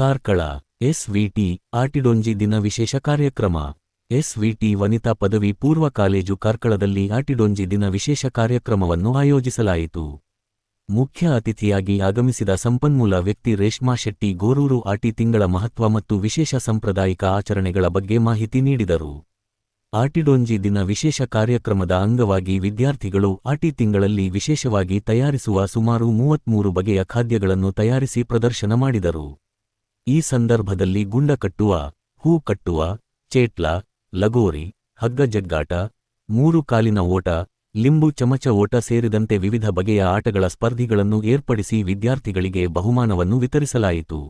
ಕಾರ್ಕಳ, ಎಸ್ವಿಟಿ, ಆಟಿಡೊಂಜಿ ದಿನ ವಿಶೇಷ ಕಾರ್ಯಕ್ರಮ. ಎಸ್ವಿಟಿ ವನಿತಾ ಪದವಿ ಪೂರ್ವ ಕಾಲೇಜು ಕಾರ್ಕಳದಲ್ಲಿ ಆಟಿಡೊಂಜಿ ದಿನ ವಿಶೇಷ ಕಾರ್ಯಕ್ರಮವನ್ನು ಆಯೋಜಿಸಲಾಯಿತು. ಮುಖ್ಯ ಅತಿಥಿಯಾಗಿ ಆಗಮಿಸಿದ ಸಂಪನ್ಮೂಲ ವ್ಯಕ್ತಿ ರೇಷ್ಮಾ ಶೆಟ್ಟಿ ಗೋರೂರು ಆಟಿ ತಿಂಗಳ ಮಹತ್ವ ಮತ್ತು ವಿಶೇಷ ಸಾಂಪ್ರದಾಯಿಕ ಆಚರಣೆಗಳ ಬಗ್ಗೆ ಮಾಹಿತಿ ನೀಡಿದರು. ಆಟಿಡೊಂಜಿ ದಿನ ವಿಶೇಷ ಕಾರ್ಯಕ್ರಮದ ಅಂಗವಾಗಿ ವಿದ್ಯಾರ್ಥಿಗಳು ಆಟಿ ತಿಂಗಳಲ್ಲಿ ವಿಶೇಷವಾಗಿ ತಯಾರಿಸುವ ಸುಮಾರು ಮೂವತ್ಮೂರು ಬಗೆಯ ಖಾದ್ಯಗಳನ್ನು ತಯಾರಿಸಿ ಪ್ರದರ್ಶನ ಮಾಡಿದರು. ಈ ಸಂದರ್ಭದಲ್ಲಿ ಗುಂಡ ಕಟ್ಟುವ, ಹೂ ಕಟ್ಟುವ, ಚೇಟ್ಲ, ಲಗೋರಿ, ಹಗ್ಗ ಜಗ್ಗಾಟ, ಮೂರು ಕಾಲಿನ ಓಟ, ಲಿಂಬು ಚಮಚ ಓಟ ಸೇರಿದಂತೆ ವಿವಿಧ ಬಗೆಯ ಆಟಗಳ ಸ್ಪರ್ಧಿಗಳನ್ನು ಏರ್ಪಡಿಸಿ ವಿದ್ಯಾರ್ಥಿಗಳಿಗೆ ಬಹುಮಾನವನ್ನು ವಿತರಿಸಲಾಯಿತು.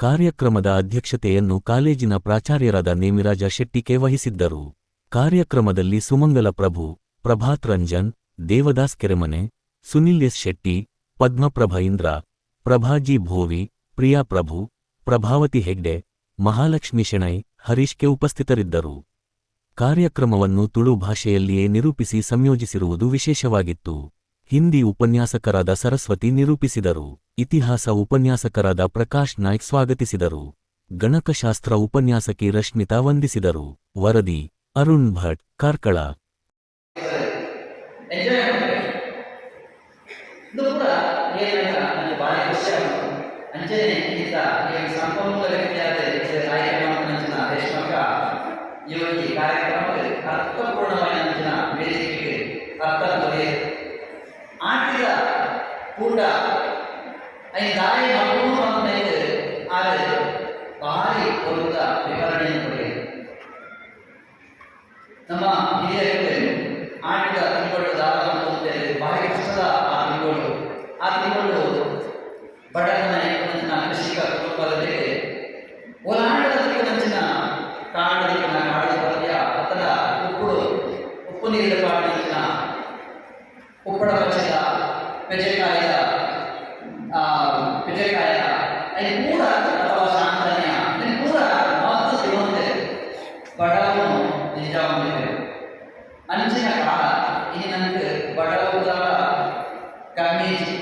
ಕಾರ್ಯಕ್ರಮದ ಅಧ್ಯಕ್ಷತೆಯನ್ನು ಕಾಲೇಜಿನ ಪ್ರಾಚಾರ್ಯರಾದ ನೇಮಿರಾಜ ಶೆಟ್ಟಿಕೆ ವಹಿಸಿದ್ದರು. ಕಾರ್ಯಕ್ರಮದಲ್ಲಿ ಸುಮಂಗಲ ಪ್ರಭು, ಪ್ರಭಾತ್ ರಂಜನ್, ದೇವದಾಸ್ ಕೆರೆಮನೆ, ಸುನಿಲ್ ಎಸ್ ಶೆಟ್ಟಿ, ಪದ್ಮಪ್ರಭ ಇಂದ್ರ, ಪ್ರಭಾಜಿ ಭೋವಿ, ಪ್ರಿಯಾ ಪ್ರಭು ಪ್ರಭಾವತಿ ಹೆಗ್ಡೆ, ಮಹಾಲಕ್ಷ್ಮಿ ಶೆಣೈ ಹರೀಶ್ ಕೆ ಉಪಸ್ಥಿತರಿದ್ದರು. ಕಾರ್ಯಕ್ರಮವನ್ನು ತುಳು ಭಾಷೆಯಲ್ಲಿಯೇ ನಿರೂಪಿಸಿ ಸಂಯೋಜಿಸಿರುವುದು ವಿಶೇಷವಾಗಿತ್ತು. ಹಿಂದಿ ಉಪನ್ಯಾಸಕರಾದ ಸರಸ್ವತಿ ನಿರೂಪಿಸಿದರು. ಇತಿಹಾಸ ಉಪನ್ಯಾಸಕರಾದ ಪ್ರಕಾಶ್ ನಾಯ್ಕ್ ಸ್ವಾಗತಿಸಿದರು. ಗಣಕಶಾಸ್ತ್ರ ಉಪನ್ಯಾಸಕಿ ರಶ್ಮಿತಾ ವಂದಿಸಿದರು. ವರದಿ, ಅರುಣ್ ಭಟ್, ಕಾರ್ಕಳ. ಇದು ಕೂಡ ನನಗೆ ಖುಷಿ ಅಂಜನೆ ಈತ ನೀವು ಸಂಪನ್ಮೂಲ ವ್ಯಕ್ತಿಯಾದ ಆಯ್ಕೆ ಮಾತನಾಡಿನ ರೇಷ್ಮಕ ಈ ಒಂದು ಕಾರ್ಯಕ್ರಮಕ್ಕೆ ಅರ್ಥಪೂರ್ಣವಾದ ಅಂಚಿನ ವೇದಿಕೆಗೆ ಅರ್ಥ ಬರೆಯ ಆಟಿದ ಕೂಡ ಐ ದಾಯಿ ಮಕ್ಕಳು ಅಂತೈದು ಆದರೆ ಭಾರಿ ಕೊಡುತ್ತ ವಿವರಣೆಯನ್ನು ಪಡೆಯಿತು ನಮ್ಮ ಹಿರಿಯರಿಗೆ ಆಟಿದ damage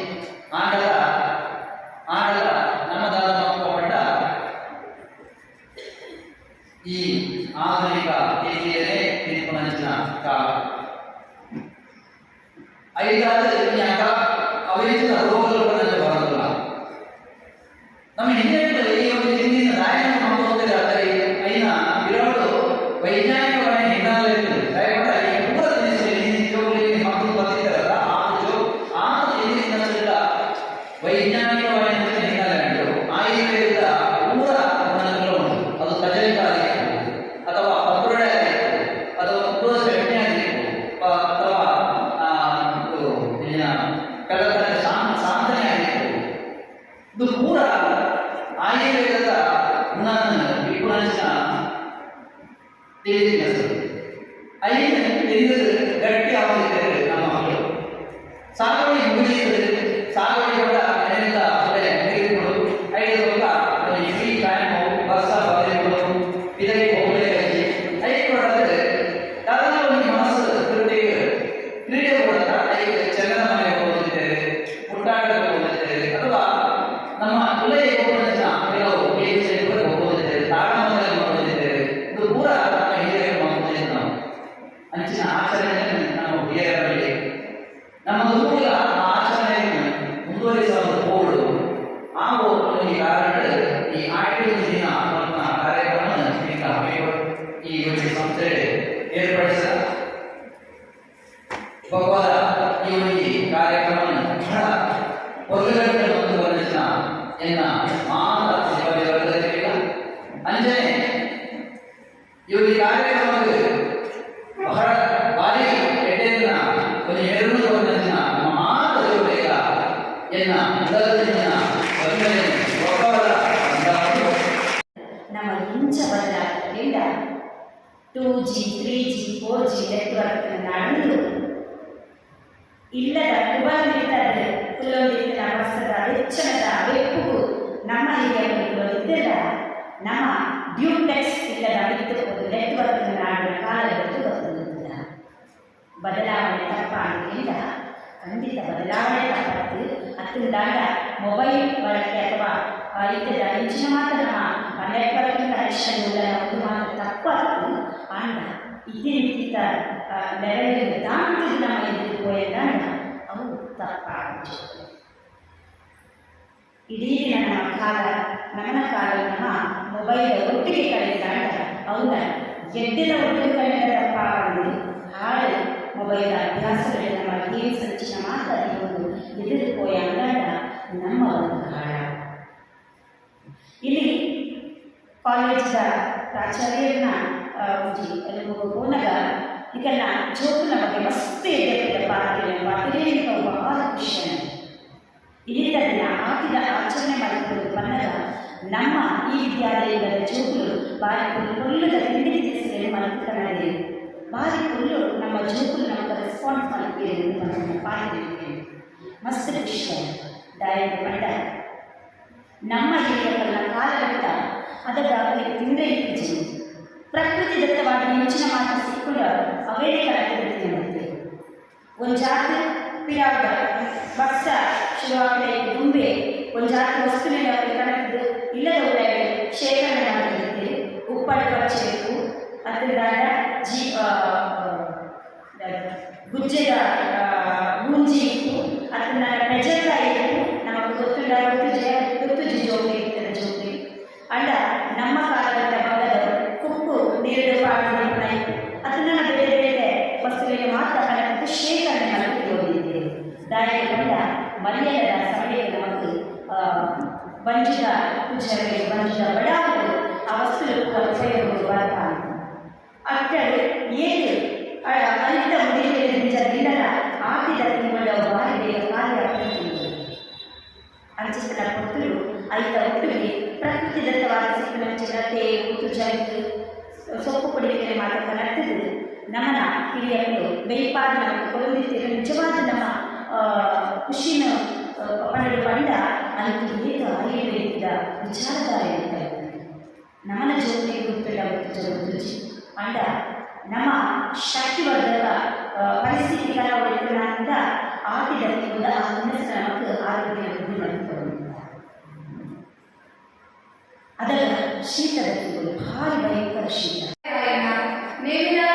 ಸಾಗುವಳಿ ಮುಗಿದಿದೆ ಸಾಗುವಳಿ ಕೂಡ ಮನೆಯಿಂದ ಹೊರೆ ತೆಗೆದುಕೊಂಡು ಐದು ವರ್ಷ ಫ್ರೀ ಟೈಮ್ ವರ್ಷ ಬರೆದುಕೊಂಡು ಇದಕ್ಕೆ ಹೋಗಬೇಕಾಗಿ ಐದು ಕೊಡೋದ್ರೆ ಅದನ್ನ ಒಂದು ಮನಸ್ಸು ತೃಪ್ತಿಗೆ ಕ್ರೀಡೆ ಮೂಲಕ ಐದು ಚಂದನ ಮನೆಗೆ ಹೋಗುತ್ತಿದ್ದೇವೆ ಪುಟ್ಟಾಟಕ್ಕೆ ಹೋಗುತ್ತಿದ್ದೇವೆ ಅಥವಾ ನಮ್ಮ ಕುಲೆಗೆ ಹೋಗುವಂತಹ ಕೆಲವು ಗೇಮ್ಸ್ಗಳಿಗೆ ಹೋಗುತ್ತಿದ್ದೇವೆ ತಾಳಮಂದಲ್ಲಿ ಹೋಗುತ್ತಿದ್ದೇವೆ ಇದು ಪೂರ ನಮ್ಮ ಹಿರಿಯರು ಮಾಡುತ್ತಿದ್ದೇವೆ ನಾವು ಅಂಚಿನ ಆಚರಣೆಯನ್ನು ನಾವು ಹಿರಿಯರಲ್ಲಿ ನಮ್ಮ ಊರಿನ ಆ ಆಚರಣೆಯನ್ನು ಮುಂದುವರಿಸುವ ಫೋರ್ ಜಿ ನೆಟ್ವರ್ಕ್ ನಡೆದು ಇಲ್ಲದ ಕುಬಲಿತದ ಕುಲೋದಿತ ವರ್ಷದ ವೆಚ್ಚದ ವೆಪ್ಪು ನಮ್ಮ ಹಿರಿಯರು ಇದ್ದಿಲ್ಲ ನಮ್ಮ ಡ್ಯೂಟೆಕ್ಸ್ ಇಲ್ಲದ ವಿತ್ತು ಒಂದು ನೆಟ್ವರ್ಕ್ ನಾಡಿನ ಕಾಲದಲ್ಲಿ ಗೊತ್ತಿಲ್ಲ ಬದಲಾವಣೆ ತಪ್ಪಾಗಿದ್ದರಿಂದ ಖಂಡಿತ ಬದಲಾವಣೆ ತಪ್ಪಾಗ್ತದೆ ಅದರಿಂದ ಮೊಬೈಲ್ ಬಳಕೆ ಅಥವಾ ಇದ್ದದ ಇಂಚಿನ ಮಾತ್ರ ನಮ್ಮ ನೆಟ್ವರ್ಕ್ ಕನೆಕ್ಷನ್ ಇಲ್ಲ ಒಂದು ಮಾತ್ರ ತಪ್ಪಾತು ಅಂಡ ಇದ್ದಿನ ಲೆವೆಲ್ ದಾಂಟಿದ್ದು ನಮ್ಮ ಎದುರು ಹೋಯದಂಡ ಅವು ತಪ್ಪಾಗ ಇಡೀ ನಮ್ಮ ಕಾಲ ನನ್ನ ಕಾಲ ನಮ್ಮ ಮೊಬೈಲ್ ಒಟ್ಟಿಗೆ ಕಳೆದಾಗ ಅವನ್ನ ಗೆಡ್ಡೆದ ಒಟ್ಟಿಗೆ ಕಳೆದ ತಪ್ಪಾಗಲಿ ಹಾಳು ಮೊಬೈಲ್ ಅಭ್ಯಾಸಗಳು ನಮ್ಮ ಗೇಮ್ ಸಂಚಿನ ಮಾತ್ರ ಒಂದು ಎದುರುಪೋಯ ಅಂದಾಗ ನಮ್ಮ ಒಂದು ಕಾಲ ಇಲ್ಲಿ ಕಾಲೇಜ್ದ ಪ್ರಾಚಾರ್ಯರನ್ನ ಒಂಜಿ ಹೋಗುವಾಗ ಇದೆಲ್ಲ ಜೋಕುನ ಬಗ್ಗೆ ಮಸ್ತ್ ಎದುರಿದ ಪಾತ್ರೆ ಪಾತ್ರೆ ಬಹಳ ಖುಷಿ. ಇದರಿಂದ ಆಟಿದ ಆಚರಣೆ ಮಾಡಿಕೊಂಡು ಬಂದಾಗ ನಮ್ಮ ಈ ವಿದ್ಯಾಲಯದ ಜೋಕುಲು ಬಾರಿ ಕೊಲ್ಲದ ತಿಂಡಿ ತಿನಿಸುಗಳು ಮಲ್ಕೊಳ್ಳದೆ ಬಾರಿ ಕೊಲ್ಲು ನಮ್ಮ ಜೋಕುಲು ನಮಗೆ ರೆಸ್ಪಾನ್ಸ್ ಮಾಡ್ತೀರಿ ಅಂತ ಪಾತ್ರೆ ಮಸ್ತ್ ಖುಷಿ. ಡಯಟ್ ಪಂಡ ನಮ್ಮ ಹಿರಿಯರನ್ನ ಕಾಲಘಟ್ಟ ಅದಕ್ಕಾಗಲಿ ತಿಂದ್ರೆ ಇತ್ತೀಚೆ ಪ್ರಕೃತಿ ದತ್ತವಾದ ಹೆಚ್ಚಿನ ಮಾತ್ರ ಸಿಕ್ಕೊಂಡು ಅವೇ ಕಲಾಕೃತಿ ನೋಡುತ್ತೆ. ಒಂದು ಜಾತಿ ಪಿರಾಡ ವರ್ಷ ಶುರುವಾಗಲೇ ದುಂಬೆ ಒಂದು ಜಾತಿ ವಸ್ತುವಿನ ಕಣದ್ದು ಇಲ್ಲದ ಒಳ್ಳೆಯ ಶೇಖರಣೆ ಮಾಡಿರುತ್ತೆ ಉಪ್ಪಳ ಪಚ್ಚಬೇಕು ಅದರಿಂದ ಜೀ ಗುಂಜಿ ಗುಜ್ಜೆದ ಇತ್ತು ಅದನ್ನ ಮೆಜರ್ಕಾಯಿ ಪೂಜಾರಿಗೆ ಬಂಜಿದ ಬಡಾವರು ಆ ವಸ್ತುಗಳು ಕೂಡ ಉಪಯೋಗಗಳು ಬರ್ತಾರೆ ಅಟ್ಟರು ಏಳು ಅನಿತ ಮುಡಿಗೆ ನಿಜ ಆಟಿದ ತಿಂಗಳ ಬಾರಿ ಬೇಗ ಕಾರ್ಯ ಅಂಚಿನ ಕೊಟ್ಟರು ಐದ ಒಟ್ಟಿಗೆ ಪ್ರಕೃತಿ ದತ್ತವಾದ ಸಿಕ್ಕಿನ ಚಿರತೆ ಉತ್ತು ಜಂತು ಸೊಪ್ಪು ಪುಡಿಕೆ ಮಾತ್ರ ನಡ್ತಿದ್ದು ನಮ್ಮನ ಹಿರಿಯರು ಬೇಪಾದ ನಮಗೆ ಕೊಡುತ್ತಿದ್ದ ನಿಜವಾದ ನಮ್ಮ ಆ, ಖುಷಿನ ಆ, ಪಡೆದು ಬಂದ ಅದಕ್ಕೆ ಬೇಗ ಅರಿಯಬೇಕಿದ್ದ ವಿಚಾರಧಾರೆ ಅಂತ ನಮ್ಮನ ಜೋತಿ ಗುರುತಿಲ್ಲ ಗುರುತು ಅಂಡ ನಮ್ಮ ಶಕ್ತಿವರ್ಧಕ ಆ, ಪರಿಸ್ಥಿತಿಗಳ ಒಳಿತಿನಿಂದ ಆಟಿದ ತಿಂಗಳ ಆ ಮನಸ್ಸಿನ ನಮಗೆ ಆರೋಗ್ಯ ವೃದ್ಧಿ ಮಾಡಿಕೊಳ್ಳುತ್ತದೆ ಅದರ ಶೀತದ ತಿಂಗಳು ಭಾರಿ ಭಯಂಕರ ಶೀತ ಮೇವಿನಾಸ್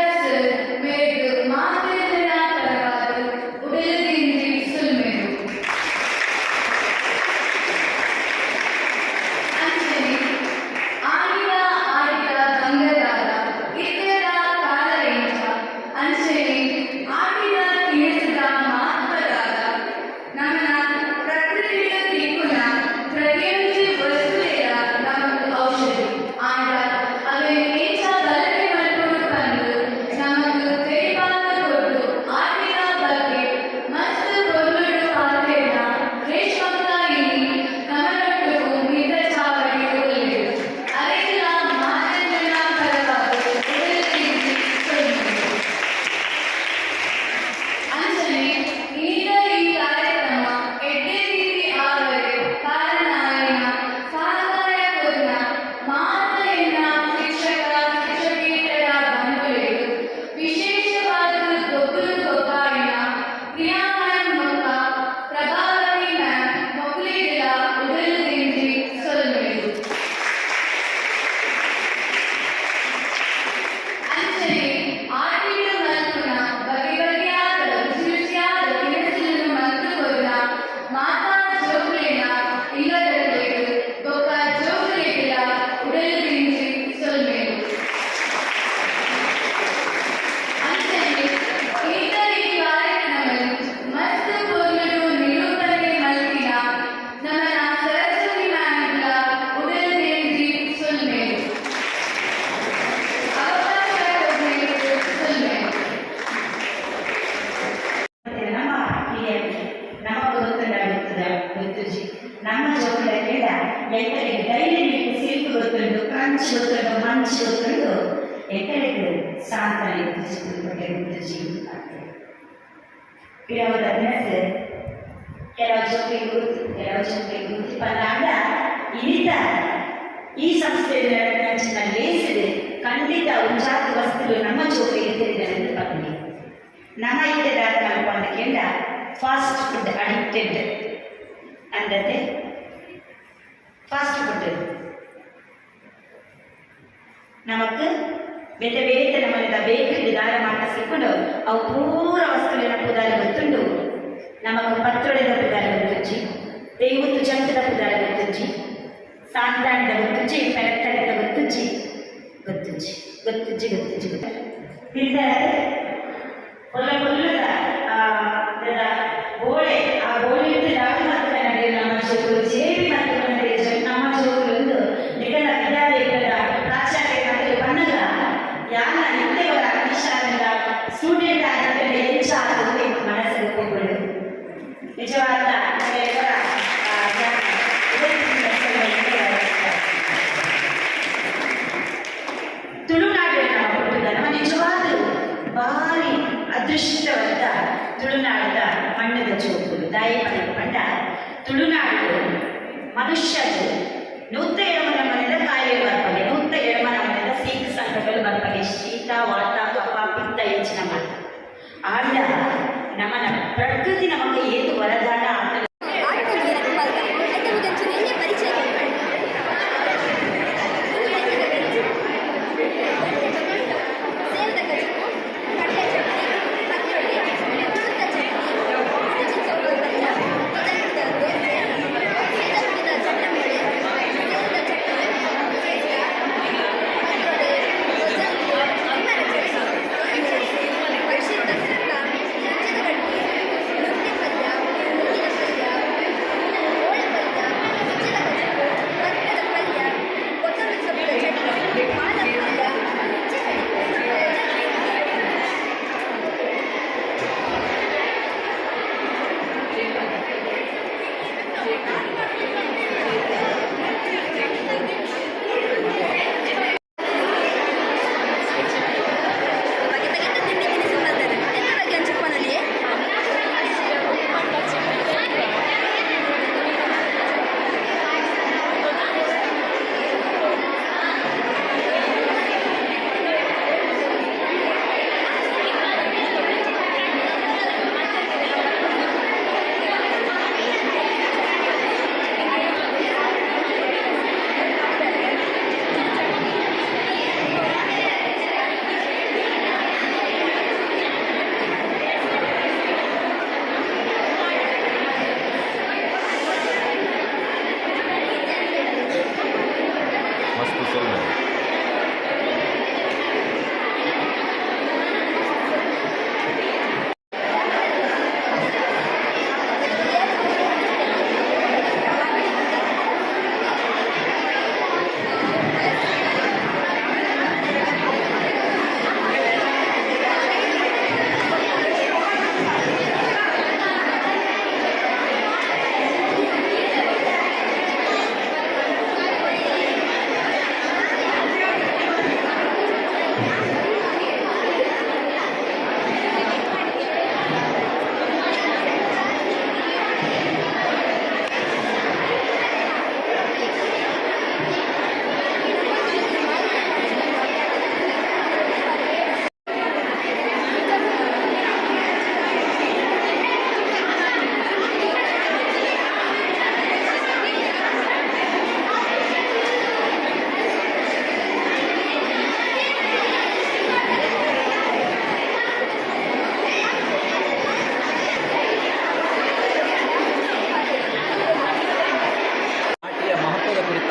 Bila berdansa, ಕೆಲವು ಜನರಿಗೆ ಗುರುತು ಕೆಲವು ಜನರಿಗೆ ಗುರುತಿಪಲ್ಲಾಗ ಇಳಿತಾರೆ ಈ ಸಂಸ್ಥೆಯ ನಂಚಿನ ಲೇಸಿದೆ ಖಂಡಿತ ಉಂಚಾತ ವಸ್ತುಗಳು ನಮ್ಮ ಜೋಪಿಗೆ ತಿಳಿದಂತೆ ಬಗ್ಗೆ ನಮ್ಮ ಇದ್ದದಾಗ ಕಲ್ಕೊಂಡ ಕೇಂದ್ರ ಫಾಸ್ಟ್ ಫುಡ್ ಅಡಿಕ್ಟೆಡ್ ಅಂದರೆ ಫಾಸ್ಟ್ ಫುಡ್ ನಮಕ್ಕೆ ಬೇತ ಬೇತ ನಮ್ಮನ್ನ ಬೇಕರಿ ದಾರ ಮಾಟ ಸಿಕ್ಕೊಂಡು ಅವು ಸ್ಟೂಡೆಂಟ್ ಆಗಿದ್ರೆ ಹೆಚ್ಚಾಗುತ್ತೆ ಮನಸ್ಸಿಗೆ ನಿಜವಾದ ಆಯ್ತು ನಮ್ಮ ಆಟ ನಮ್ಮನ್ನ ಪ್ರಕೃತಿ ನಮಗೆ ಏನು ವರದಾನ ಆಟ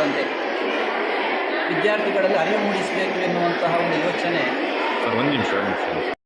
ವಿದ್ಯಾರ್ಥಿಗಳನ್ನು ವಿದ್ಯಾರ್ಥಿಗಳಲ್ಲಿ ಅರಿವು ಮೂಡಿಸಬೇಕು ಎನ್ನುವಂತಹ ಒಂದು ಯೋಚನೆ. ಸರ್ ಒಂದು ನಿಮಿಷ.